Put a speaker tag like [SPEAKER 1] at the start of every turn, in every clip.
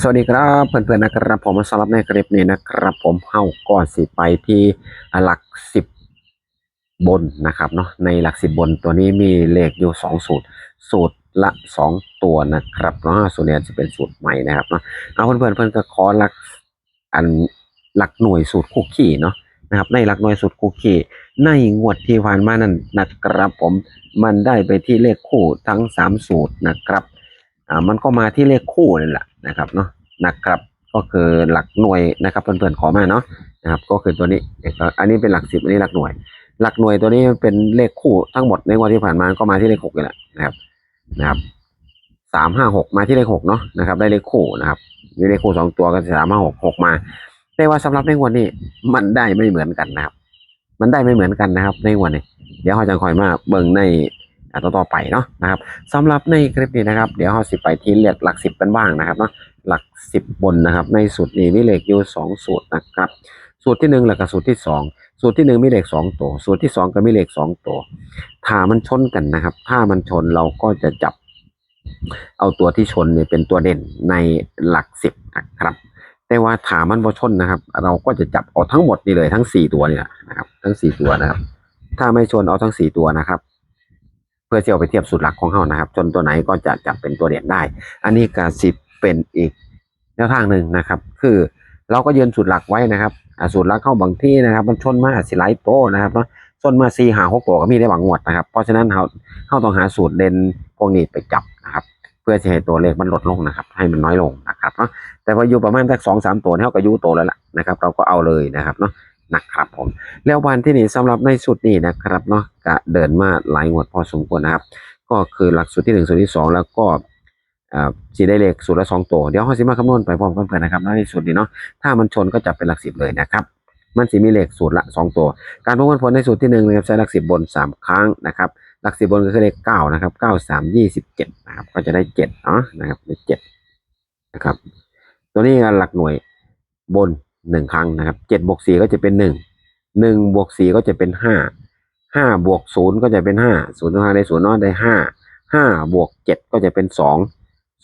[SPEAKER 1] สวัสดีครับเพื่อนๆนะครับผมสำหรับในคลิปนี้นะครับ ผมเฮาก็สิไปที่หลักสิบบนนะครับเนาะในหลักสิบบนตัวนี้มีเลขอยู่สองสูตร สูตรละสองตัวนะครับเนาะส่วนนี้จะเป็นสูตรใหม่นะครับเนาะเอาเพื่อนๆเพื่อนก็ขอหลักอันหลักหน่วยสูตรคุกกี้เนาะนะครับในหลักหน่วยสูตรคุกกี้ในงวดที่ผ่านมานั้นนะครับผมมันได้ไปที่เลขคู่ทั้งสามสูตรนะครับอ่ามันก็มาที่เลขคู่นี่แหละ นะครับเนาะนะครับก็คือหลักหน่วยนะครับเพื่อนๆขอมาเนาะนะครับก็คือตัวนี้อันนี้เป็นหลักสิบอันนี้หลักหน่วย หลักหน่วยตัวนี้เป็นเลขคู่ทั้งหมดในวันที่ผ่านมาก็มาที่เลขหกนี่แหละนะครับนะครับสามห้าหกมาที่เลขหกเนาะนะครับได้เลขคู่นะครับมีเลขคู่สองตัวก็สามห้าหกหกมาแต่ว่าสำหรับในวันนี้มันได้ไม่เหมือนกันนะครับ มันได้ไม่เหมือนกันนะครับ ในวันนี้ เดี๋ยวเราจะคอยมาเบิ่งใน ต่อไปเนาะนะครับสำหรับในคลิปนี้นะครับ เดี๋ยวเราสิไปที่เลขหลักสิบกันบ้างนะครับเนาะหลักสิบบนนะครับ ในสูตรนี้มีเลขอยู่สองสูตรนะครับ สูตรที่หนึ่งแล้วก็สูตรที่สองสูตรที่หนึ่งมีเลขสองตัว สูตรที่สองก็มีเลขสองตัวถ้ามันชนกันนะครับ ถ้ามันชนเราก็จะจับเอาตัวที่ชนเนี่ยเป็นตัวเด่นในหลักสิบนะครับ แต่ว่าถามันบ่ชนนะครับ เราก็จะจับเอาทั้งหมดนี่เลยทั้งสี่ตัวเนี่ยนะครับ ทั้งสี่ตัวนะครับ ถ้าไม่ชนเอาทั้งสี่ตัวนะครับ เพื่อจะเอาไปเทียบสูตรหลักของเขานะครับ จนตัวไหนก็จะจับเป็นตัวเด่นได้ อันนี้การสิบเป็นอีกแนวทางหนึ่งนะครับ คือเราก็ยืนสูตรหลักไว้นะครับสูตรหลักเข้าบางที่นะครับ มันชนมาสิไลโตนะครับเนาะชนมาสี่หาหกตัวก็มีได้บางงวดนะครับ เพราะฉะนั้นเราเราต้องหาสูตรเด่นพวกนี้ไปจับนะครับเพื่อจะให้ตัวเลขมันลดลงนะครับ ให้มันน้อยลงนะครับเนาะแต่พออยู่ประมาณสักสองสามตัวเท่ากับอยูโตแล้วล่ะนะครับ เราก็เอาเลยนะครับเนาะ นะครับผมแล้ววันที่นี่สำหรับในสุดนี้นะครับเนาะก็เดินมาหลายงวดพอสมควรนะครับ ก็คือหลักสูตรที่หนึ่งสูตรที่สองแล้วก็สีได้เลขสูตรละสองตัวเดี๋ยวเขาสิมาคำนวณไปพร้อมกันนะครับในสูตรนี้เนาะถ้ามันชนก็จับเป็นหลักสิบเลยนะครับมันสิมีเลขสูตรละสองตัว การประมวลผลในสูตรที่หนึ่งนะครับใช้หลักสิบบนสามครั้งนะครับหลักสิบบนก็คือเลขเก้านะครับเก้าสามยี่สิบเจ็ดนะครับก็จะได้เจ็ดเนาะนะครับได้เจ็ดนะครับตัวนี้หลักหน่วยบน หนึ่งครั้งนะครับเจ็ดบวกสี่ก็จะเป็นหนึ่งหนึ่งบวกสี่ก็จะเป็นห้าห้าบวกศูนย์ก็จะเป็นห้าศูนย์ห้าได้ศูนย์น้อยได้ห้าห้าบวกเจ็ดก็จะเป็นสอง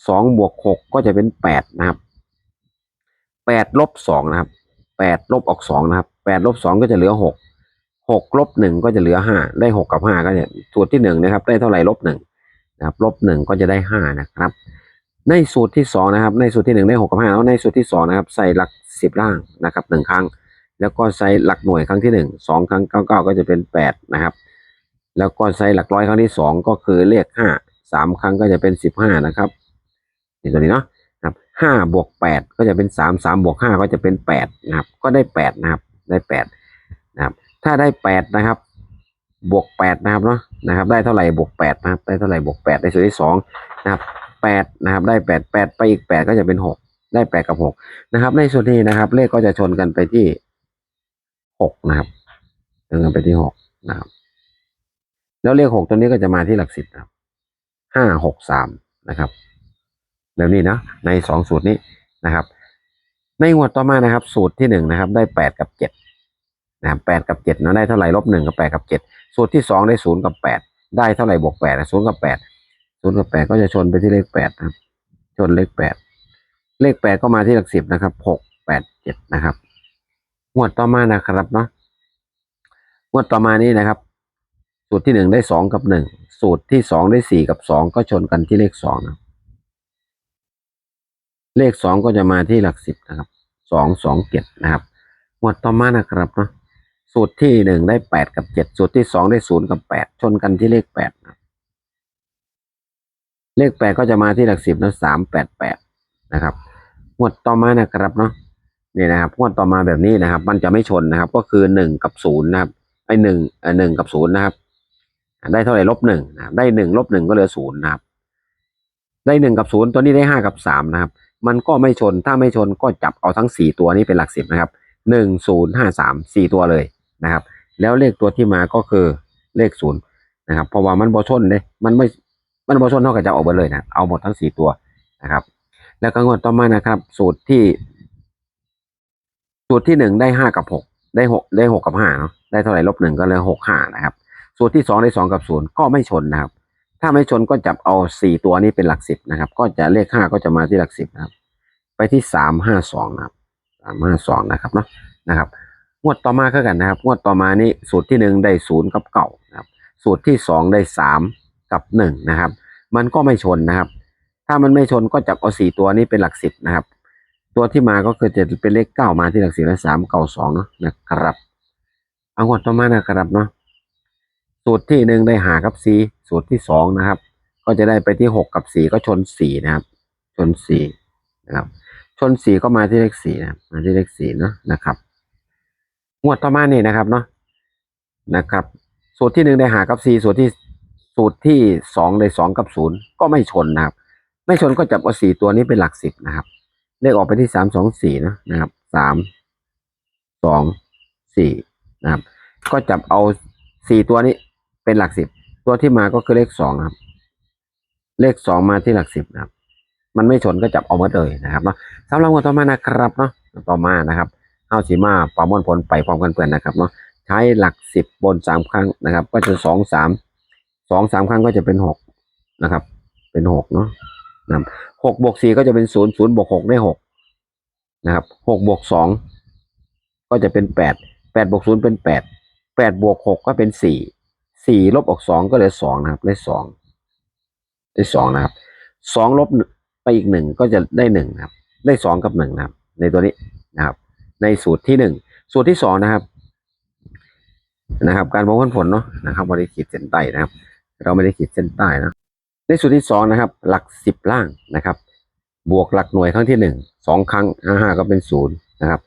[SPEAKER 1] สองบวกหกก็จะเป็นแปดนะครับแปดลบสองนะครับแปดลบออกสองนะครับแปดลบสองก็จะเหลือหกหกลบหนึ่งก็จะเหลือห้าได้หกกับห้าก็เนี่ยสูตรที่หนึ่งนะครับ ได้เท่าไหร่ลบหนึ่งนะครับลบหนึ่งก็จะได้ห้านะครับ ในสูตรที่สองนะครับ ในสูตรที่หนึ่งได้หกกับห้าแล้วในสูตรที่สองนะครับ ใส่หลัก สิบล่างนะครับหนึ่งครั้ง แล้วก็ใส่หลักหน่วยครั้งที่หนึ่งสองครั้งเก้าเก้าก็จะเป็นแปดนะครับ แล้วก็ใส่หลักร้อยครั้งที่สองก็คือเลขห้าสามครั้งก็จะเป็นสิบห้านะครับนี่ตัวนี้เนาะนะครับห้าบวกแปดก็จะเป็นสามสามบวกห้าก็จะเป็นแปดนะครับ ก็ได้แปดนะครับ ได้แปดนะครับ ถ้าได้แปดนะครับ บวกแปดนะครับเนาะนะครับ ได้เท่าไหร่บวกแปดนะครับ ได้เท่าไหร่บวกแปดในส่วนที่สองนะครับแปดนะครับ ได้แปดแปดไปอีกแปดก็จะเป็นหก ได้แปดกับหกนะครับ ในส่วนนี้นะครับ เลขก็จะชนกันไปที่หกนะครับชนกันไปที่หกนะครับ แล้วเลขหกตัวนี้ก็จะมาที่หลักสิบนะครับห้าหกสามนะครับแบบนี้นะในสองสูตรนี้นะครับ ในงวดต่อมานะครับ สูตรที่หนึ่งนะครับ ได้แปดกับเจ็ดนะครับแปดกับเจ็ดนะได้เท่าไหร่ลบหนึ่งกับแปดกับเจ็ดสูตรที่สองได้ศูนย์กับแปดได้เท่าไหร่บวกแปดศูนย์กับแปดศูนย์กับแปดก็จะชนไปที่เลขแปดครับ ชนเลขแปด เลขแปดก็มาที่หลักสิบนะครับหกแปดเจ็ดนะครับงวดต่อมานะครับเนาะงวดต่อมานี้นะครับ สูตรที่หนึ่งได้สองกับหนึ่งสูตรที่สองได้สี่กับสองก็ชนกันที่เลขสองนะเลขสองก็จะมาที่หลักสิบนะครับสองสองเจ็ดนะครับงวดต่อมานะครับเนาะสูตรที่หนึ่งได้แปดกับเจ็ดสูตรที่สองได้ศูนย์กับแปดชนกันที่เลขแปดนะเลขแปดก็จะมาที่หลักสิบนะสามแปดแปด นะครับงวดต่อมานะครับเนาะนี่นะครับงวดต่อมาแบบนี้นะครับ มันจะไม่ชนนะครับ ก็คือหนึ่งกับศูนย์นะครับไอ้หนึ่งเอ่อหนึ่งกับศูนย์นะครับได้เท่าไหร่ลบหนึ่งนะครับได้หนึ่งลบหนึ่งก็เหลือศูนย์นะครับ ได้หนึ่งกับศูนย์ตัวนี้ได้ห้ากับสามนะครับ มันก็ไม่ชนถ้าไม่ชนก็จับเอาทั้งสี่ตัวนี้เป็นหลักสิบนะครับหนึ่งศูนย์ห้าสามสี่ตัวเลยนะครับ แล้วเลขตัวที่มาก็คือเลขศูนย์นะครับ เพราะว่ามันบอชนเลยมันไม่มันบอชนเท่ากับจะเอาหมดเลยนะเอาหมดทั้งสี่ตัวนะครับ แล้วก็งวดต่อมานะครับ สูตรที่ สูตรที่หนึ่งได้ห้ากับหกได้หกได้หกกับห้าเนาะได้เท่าไหร่ลบหนึ่งก็เลยหกห้านะครับ สูตรที่สองได้สองกับศูนย์ก็ไม่ชนนะครับ ถ้าไม่ชนก็จับเอาสี่ตัวนี้เป็นหลักสิบนะครับ ก็จะเลขห้าก็จะมาที่หลักสิบนะครับ ไปที่สามห้าสองนะครับสามห้าสองนะครับเนาะนะครับ งวดต่อมาก็กันนะครับ งวดต่อมานี่สูตรที่หนึ่งได้ศูนย์กับเก่านะครับ สูตรที่สองได้สามกับหนึ่งนะครับ มันก็ไม่ชนนะครับ ถ้ามันไม่ชนก็จับเอาสี่ตัวนี้เป็นหลักสิบนะครับ ตัวที่มาก็คือจะเป็นเลขเก้ามาที่หลักสิบและสามเก้าสองเนาะนะครับเอางวดต่อมานะครับเนาะสูตรที่หนึ่งได้หากับสี่สูตรที่สองนะครับ ก็จะได้ไปที่หกกับสี่ก็ชนสี่นะครับ ชนสี่นะครับ ชนสี่ก็มาที่เลขสี่นะมาที่เลขสี่เนาะนะครับงวดต่อมานี่นะครับเนาะนะครับ สูตรที่หนึ่งได้หากับสี่สูตรที่สูตรที่สองได้สองกับศูนย์ก็ไม่ชนนะครับ ไม่ชนก็จับเอาสี่ตัวนี้เป็นหลักสิบนะครับ เลขออกไปที่สามสองสี่นะนะครับสามสองสี่นะครับ ก็จับเอาสี่ตัวนี้เป็นหลักสิบตัวที่มาก็คือเลขสองครับ เลขสองมาที่หลักสิบนะครับ มันไม่ชนก็จับเอามดเลยนะครับเนาะสำหรับงวดต่อมานะครับเนาะต่อมานะครับเอาสีมาประมวลผลไปพร้อมกันเพื่อนนะครับเนาะใช้หลักสิบบนสามครั้งนะครับ ก็จะสองสามสองสามครั้งก็จะเป็นหกนะครับ เป็นหกเนาะ นะครับหกบวกสี่ก็จะเป็นศูนย์ศูนย์บวกหกได้หกนะครับหกบวกสองก็จะเป็นแปดแปดบวกศูนย์เป็นแปดแปดบวกหกก็เป็นสี่สี่ลบออกสองก็เหลือสองนะครับได้สองได้สองนะครับสองลบไปอีกหนึ่งก็จะได้หนึ่งนะครับ ได้สองกับหนึ่งนะครับ ในตัวนี้นะครับ ในสูตรที่หนึ่งสูตรที่สองนะครับ นะครับ การประมวลผลเนาะนะครับไม่ได้ขีดเส้นใต้นะครับ เราไม่ได้ขีดเส้นใต้นะ ในสูตรที่สองนะครับ หลักสิบล่างนะครับ บวกหลักหน่วยครั้งที่หนึ่งสองครั้งห้าห้าก็เป็นศูนย์นะครับ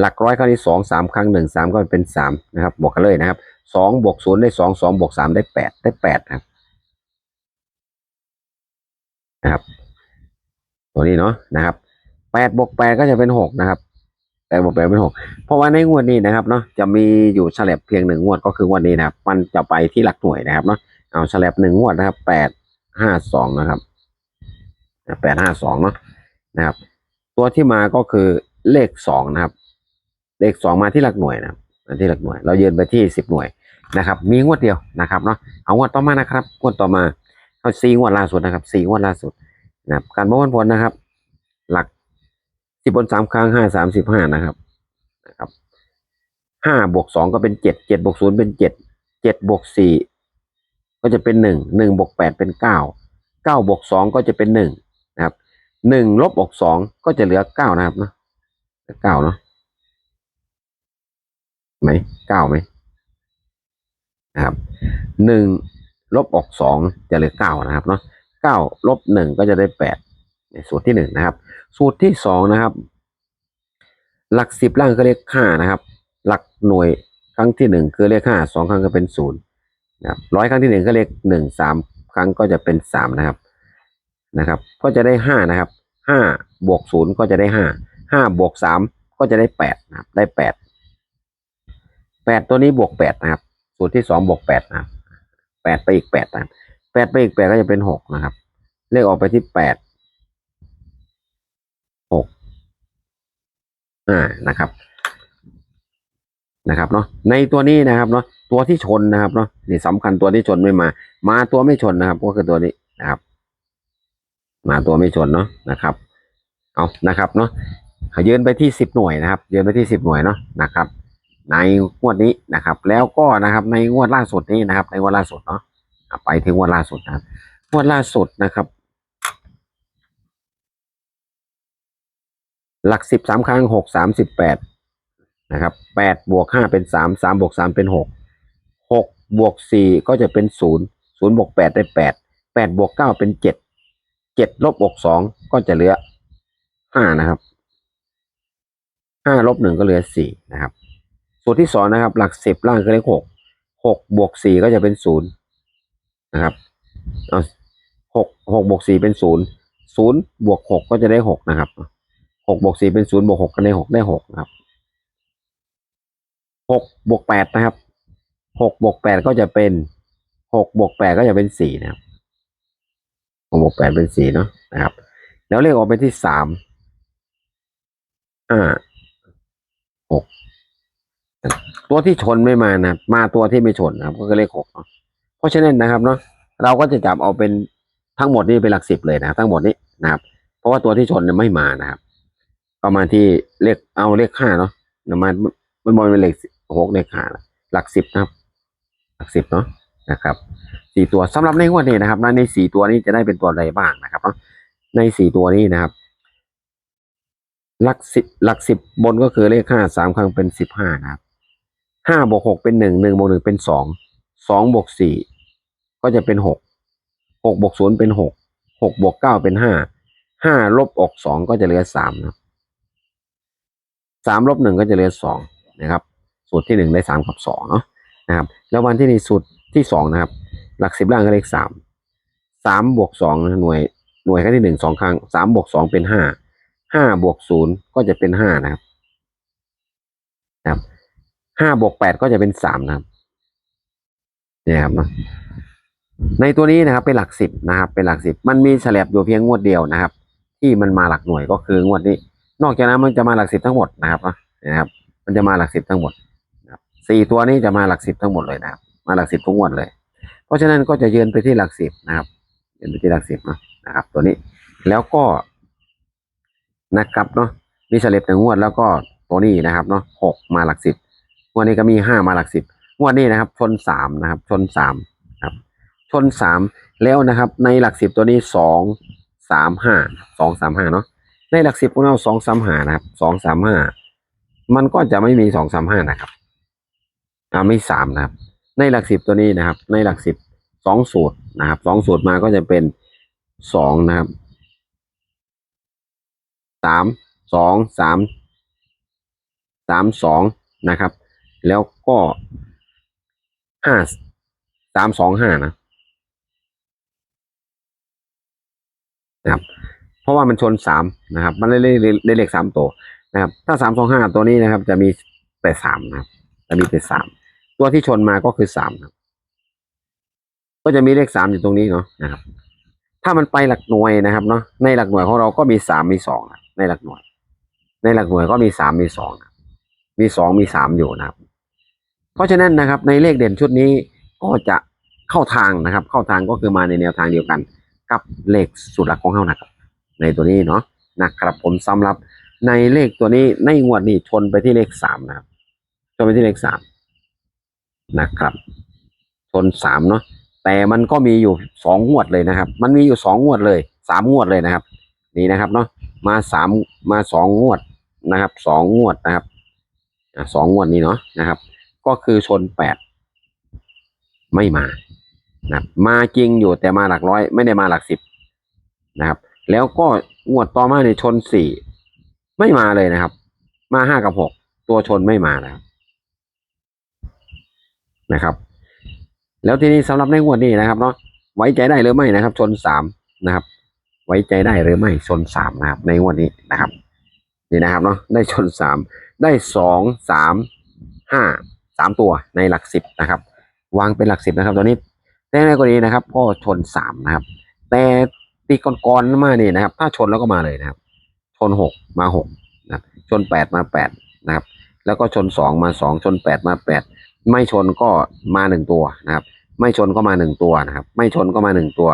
[SPEAKER 1] หลักร้อยครั้งที่สองสามครั้งหนึ่งสามก็เป็นสามนะครับบวกกันเลยนะครับสองบวกศูนย์ได้สองสองบวกสามได้แปดได้แปดนะครับนะครับ ตัวนี้เนาะนะครับแปดบวกแปดก็จะเป็นหกนะครับแปดบวกแปดเป็นหกเพราะว่าในงวดนี้นะครับเนาะจะมีอยู่ฉลับเพียงหนึ่งงวดก็คืองวดนี้นะครับ มันจะไปที่หลักหน่วยนะครับเนาะเอาฉลับหนึ่งงวดนะครับแปด ห้าสองนะครับแปดห้าสองเนาะนะครับ ตัวที่มาก็คือเลขสองนะครับ เลขสองมาที่หลักหน่วยนะครับมาที่หลักหน่วย เรายืนไปที่สิบหน่วยนะครับ มีงวดเดียวนะครับเนาะเอางวดต่อมานะครับงวดต่อมาเอาสี่งวดล่าสุดนะครับสี่งวดล่าสุดนะครับ การประมวลผลนะครับ หลักสิบบนสามครั้งห้าสามสิบห้านะครับนะครับห้าบวกสองก็เป็นเจ็ดเจ็ดบวกศูนย์เป็นเจ็ดเจ็ดบวกสี่ ก็จะเป็นหนึ่งหนึ่งบวกแปดเป็นเก้าเก้าบวกสองก็จะเป็นหนึ่งนะครับหนึ่งลบออกสองก็จะเหลือเก้านะครับเนาะเก้าเนาะไหมเก้าไหมนะครับหนึ่งลบออกสองจะเหลือเก้านะครับเนาะเก้าลบหนึ่งก็จะได้แปดในสูตรที่หนึ่งนะครับ สูตรที่สองนะครับ หลักสิบล่างก็เลขห้านะครับ หลักหน่วยครั้งที่หนึ่งคือเลขห้าสองครั้งก็เป็นศูนย์ นะครับร้อยครั้งที่หนึ่งก็เลขหนึ่งสามครั้งก็จะเป็นสามนะครับนะครับ ก็จะได้ห้านะครับห้าบวกศูนย์ก็จะได้ห้าห้าบวกสามก็จะได้แปดนะครับได้แปดแปดตัวนี้บวกแปดนะครับ สูตรที่สองบวกแปดนะครับแปดไปอีกแปดนะแปดไปอีกแปดก็จะเป็นหกนะครับ เลขออกไปที่แปดหกอ่านะครับ นะครับเนาะในตัวนี้นะครับเนาะ ตัวที่ชนนะครับเนาะนี่สำคัญตัวที่ชนไม่มา มาตัวไม่ชนนะครับ ก็คือตัวนี้นะครับ มาตัวไม่ชนเนาะนะครับ เอานะครับเนาะยืนไปที่สิบหน่วยนะครับ ยืนไปที่สิบหน่วยเนาะนะครับ ในงวดนี้นะครับ แล้วก็นะครับ ในงวดล่าสุดนี้นะครับ ในงวดล่าสุดเนาะไปถึงงวันล่าสุดนะครับงวันล่าสุดนะครับ หลักสิบสามครั้งหกสามสิบแปดนะครับแปดบวกห้าเป็นสามสามบวกสามเป็นหก หกบวกสี่ก็จะเป็นศูนย์ศูนย์บวกแปดได้แปดแปดบวกเก้าเป็นเจ็ดเจ็ดลบบวกสองก็จะเหลือห้านะครับห้าลบหนึ่งก็เหลือสี่นะครับสูตรที่สองนะครับ หลักสิบล่างก็เลขหกหกบวกสี่ก็จะเป็นศูนย์นะครับเอาหกหกบวกสี่เป็นศูนย์ศูนย์บวกหกก็จะได้หกนะครับหกบวกสี่เป็นศูนย์บวกหกก็ได้หกได้หกนะครับหกบวกแปดนะครับ หกบวกแปดก็จะเป็นหกบวกแปดก็จะเป็นสี่นะครับหกบวกแปดเป็นสี่เนาะนะครับ แล้วเลขออกไปที่สามอ่าหกตัวที่ชนไม่มานะมาตัวที่ไม่ชนนะครับ ก็คือเลขหกเนาะเพราะฉะนั้นนะครับเนาะเราก็จะจับเอาเป็นทั้งหมดนี่เป็นหลักสิบเลยนะทั้งหมดนี้นะครับ เพราะว่าตัวที่ชนเนี่ยไม่มานะครับก็มาที่เลขเอาเลขห้าเนาะเดี๋ยวมามันบอลเป็นเลขหกเลขห้าหลักสิบนะครับ หลักสิบเนาะนะครับสี่ตัวสำหรับในงวดนี้นะครับในสี่ตัวนี้จะได้เป็นตัวอะไรบ้างนะครับเนาะในสี่ตัวนี้นะครับ หลักสิบหลักสิบบนก็คือเลขห้าสามครั้งเป็นสิบห้านะครับห้าบวกหกเป็นหนึ่งหนึ่งบวกหนึ่งเป็นสองสองบวกสี่ก็จะเป็นหกหกบวกศูนย์เป็นหกหกบวกเก้าเป็นห้าห้าลบออกสองก็จะเหลือสามนะสามลบหนึ่งก็จะเหลือสองนะครับ สูตรที่หนึ่งได้สามกับสองเนาะ นะครับ แล้ววันที่นี่สูตรที่สองนะครับ หลักสิบล่างก็เลขสามสามบวกสองหน่วยหน่วยครั้งที่หนึ่งสองครั้งสามบวกสองเป็นห้าห้าบวกศูนย์ก็จะเป็นห้านะครับนะครับห้าบวกแปดก็จะเป็นสามนะครับเนี่ยครับในตัวนี้นะครับเป็นหลักสิบนะครับ เป็นหลักสิบมันมีแฉลบอยู่เพียงงวดเดียวนะครับ ที่มันมาหลักหน่วยก็คืองวดนี้ นอกจากนั้นมันจะมาหลักสิบทั้งหมดนะครับนะนะครับ มันจะมาหลักสิบทั้งหมด สี่ตัวนี้จะมาหลักสิบทั้งหมดเลยนะครับ มาหลักสิบทุกงวดเลย เพราะฉะนั้นก็จะยืนไปที่หลักสิบนะครับยืนไปที่หลักสิบนะนะครับ ตัวนี้แล้วก็นะครับเนาะมีเฉลี่ยหนึ่งงวดแล้วก็ตัวนี้นะครับเนาะหกมาหลักสิบงวดนี้ก็มีห้ามาหลักสิบงวดนี้นะครับชนสามนะครับชนสามครับชนสามแล้วนะครับในหลักสิบตัวนี้สองสามห้าสองสามห้าเนาะในหลักสิบของเราสองสามห้านะครับสองสามห้ามันก็จะไม่มีสองสามห้านะครับ อ่าไม่สามนะครับ ในหลักสิบตัวนี้นะครับ ในหลักสิบสองสูตรนะครับสองสูตรมาก็จะเป็นสองนะครับสามสองสามสามสองนะครับ แล้วก็ห้าสามสองห้านะนะครับ เพราะว่ามันชนสามนะครับ มันได้เลขสามตัวนะครับ ถ้าสามสองห้าตัวนี้นะครับ จะมีแต่สามนะครับ จะมีแต่สามตัวที่ชนมาก็คือสามครับ ก็จะมีเลขสามอยู่ตรงนี้เนาะนะครับ ถ้ามันไปหลักหน่วยนะครับเนาะในหลักหน่วยของเราก็มีสามมีสองในหลักหน่วย ในหลักหน่วยก็มีสามมีสองมีสองมีสามอยู่นะครับ เพราะฉะนั้นนะครับ ในเลขเด่นชุดนี้ก็จะเข้าทางนะครับ เข้าทางก็คือมาในแนวทางเดียวกัน กับเลขสูตรหลักของเฮานะครับ ในตัวนี้เนาะนะครับผมสำหรับในเลขตัวนี้ในงวดนี้ชนไปที่เลขสามนะครับ ชนไปที่เลขสามนะครับชนสามเนาะแต่มันก็มีอยู่สองงวดเลยนะครับ มันมีอยู่สองงวดเลยสามงวดเลยนะครับ นี่นะครับเนาะมาสามมาสองงวดนะครับสองงวดนะครับสองงวดนี้เนาะนะครับ ก็คือชนแปดไม่มานะมาจริงอยู่แต่มาหลักร้อย ไม่ได้มาหลักสิบนะครับ แล้วก็งวดต่อมาในชนสี่ไม่มาเลยนะครับ มาห้ากับหกตัวชนไม่มานะครับ นะครับ แล้วทีนี้สำหรับในงวดนี้นะครับเนาะไว้ใจได้หรือไม่นะครับ ชนสามนะครับ ไว้ใจได้หรือไม่ชนสามนะครับ ในงวดนี้นะครับนี่นะครับเนาะได้ชนสามได้สองสามห้าสามตัวในหลักสิบนะครับ วางเป็นหลักสิบนะครับ ตัวนี้แต่ในกรณีนะครับก็ชนสามนะครับ แต่ปีก่อนๆมานี่นะครับ ถ้าชนแล้วก็มาเลยนะครับ ชนหกมาหกนะครับชนแปดมาแปดนะครับ แล้วก็ชนสองมาสองชนแปดมาแปด ไม่ชนก็มาหนึ่งตัวนะครับ ไม่ชนก็มาหนึ่งตัวนะครับ ไม่ชนก็มาหนึ่งตัว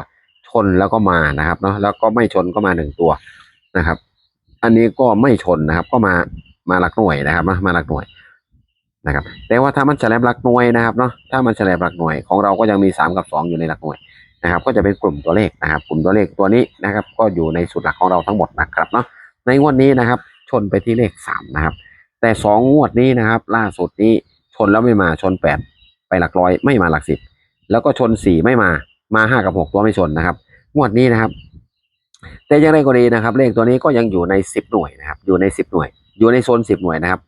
[SPEAKER 1] ชนแล้วก็มานะครับเนาะแล้วก็ไม่ชนก็มาหนึ่งตัวนะครับ อันนี้ก็ไม่ชนนะครับ ก็มามาหลักหน่วยนะครับมามาหลักหน่วยนะครับ แต่ว่าถ้ามันแฉลบหลักหน่วยนะครับเนาะถ้ามันแฉลบหลักหน่วยของเราก็ยังมีสามกับสองอยู่ในหลักหน่วยนะครับ ก็จะเป็นกลุ่มตัวเลขนะครับ กลุ่มตัวเลขตัวนี้นะครับ ก็อยู่ในสูตรหลักของเราทั้งหมดนะครับเนาะในงวดนี้นะครับ ชนไปที่เลขสามนะครับแต่สองงวดนี้นะครับ ล่าสุดนี้ ชนแล้วไม่มาชนแปดไปหลักร้อยไม่มาหลักสิบแล้วก็ชนสี่ไม่มามาห้ากับหกตัวไม่ชนนะครับงวดนี้นะครับ แต่ย่างไรก็ดีนะครับ เลขตัวนี้ก็ยังอยู่ในสิบหน่วยนะครับ อยู่ในสิบหน่วย อยู่ในโซนสิบหน่วยนะครับ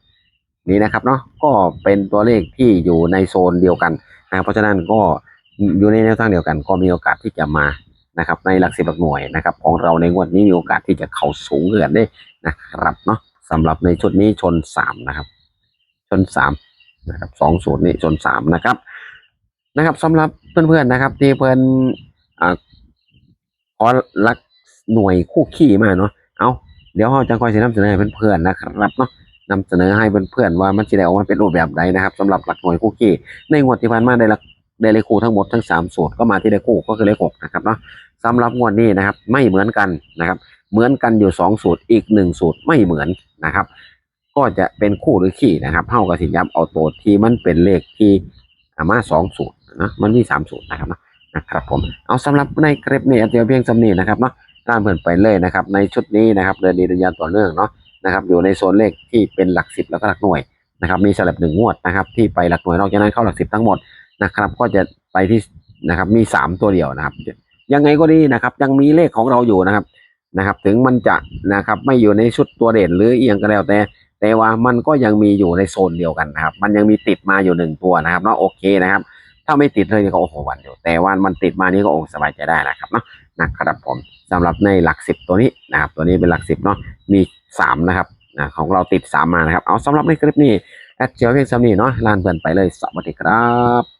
[SPEAKER 1] นี่นะครับเนาะก็เป็นตัวเลขที่อยู่ในโซนเดียวกันนะเพราะฉะนั้นก็อยู่ในแนวทางเดียวกัน ก็มีโอกาสที่จะมานะครับในหลักสิบหลักหน่วยนะครับ ของเราในงวดนี้มีโอกาสที่จะเข้าสูงเกินได้นะครับเนาะสำหรับในชุดนี้ชนสามนะครับ ชนสาม นะครับสองศูนย์นี่ชนสามนะครับนะครับสำหรับเพื่อนๆนะครับที่เพื่อนอ่าขอรักหน่วยคู่ขี้มาเนาะเอาเดี๋ยวเราจะคอยสินำเสนอให้เพื่อนๆนะครับเนาะนำเสนอให้เพื่อนๆว่ามันจะได้ออกมาเป็นรูปแบบใดนะครับสำหรับหลักหน่วยคู่ขี้ในงวดที่ผ่านมาได้ลักได้เลขคู่ทั้งหมดทั้งสามสูตรก็มาที่เลขคู่ก็คือเลขหกนะครับเนาะสำหรับงวดนี้นะครับ ไม่เหมือนกันนะครับ เหมือนกันอยู่สองสูตรอีกหนึ่งสูตรไม่เหมือนนะครับ ก็จะเป็นคู่หรือขี่นะครับเท่ากับสินย้ำเอาตัวที่มันเป็นเลขที่อ่ามาสองสูตรนะมันมีสามสูตรนะครับนะนะครับผมเอาสำหรับในคลิปนี้เอาเพียงสำนีนะครับเนาะตามเพื่อนไปเลยนะครับ ในชุดนี้นะครับเดินดีเดินยานต่อเนื่องเนาะนะครับ อยู่ในโซนเลขที่เป็นหลักสิบแล้วก็หลักหน่วยนะครับ มีสลับหนึ่งงวดนะครับที่ไปหลักหน่วยนอกจากนั้นเข้าหลักสิบทั้งหมดนะครับ ก็จะไปที่นะครับมีสามตัวเดียวนะครับ ยังไงก็ดีนะครับ ยังมีเลขของเราอยู่นะครับนะครับ ถึงมันจะนะครับไม่อยู่ในชุดตัวเด่นหรือเอียงก็แล้วแต่ แต่ว่ามันก็ยังมีอยู่ในโซนเดียวกันนะครับ มันยังมีติดมาอยู่หนึ่งตัวนะครับเนาะโอเคนะครับ ถ้าไม่ติดเลยก็โอ้โหวันอยู่ แต่ว่ามันติดมานี่ก็โอ้สบายใจได้นะครับเนาะนะครับผมสำหรับในหลักสิบตัวนี้นะครับ ตัวนี้เป็นหลักสิบเนาะมีสามนะครับนะของเราติดสามมานะครับ เอาสำหรับในคลิปนี้แอดเจียวเพียงสำนีเนาะลานเพื่อนไปเลยสวัสดีครับ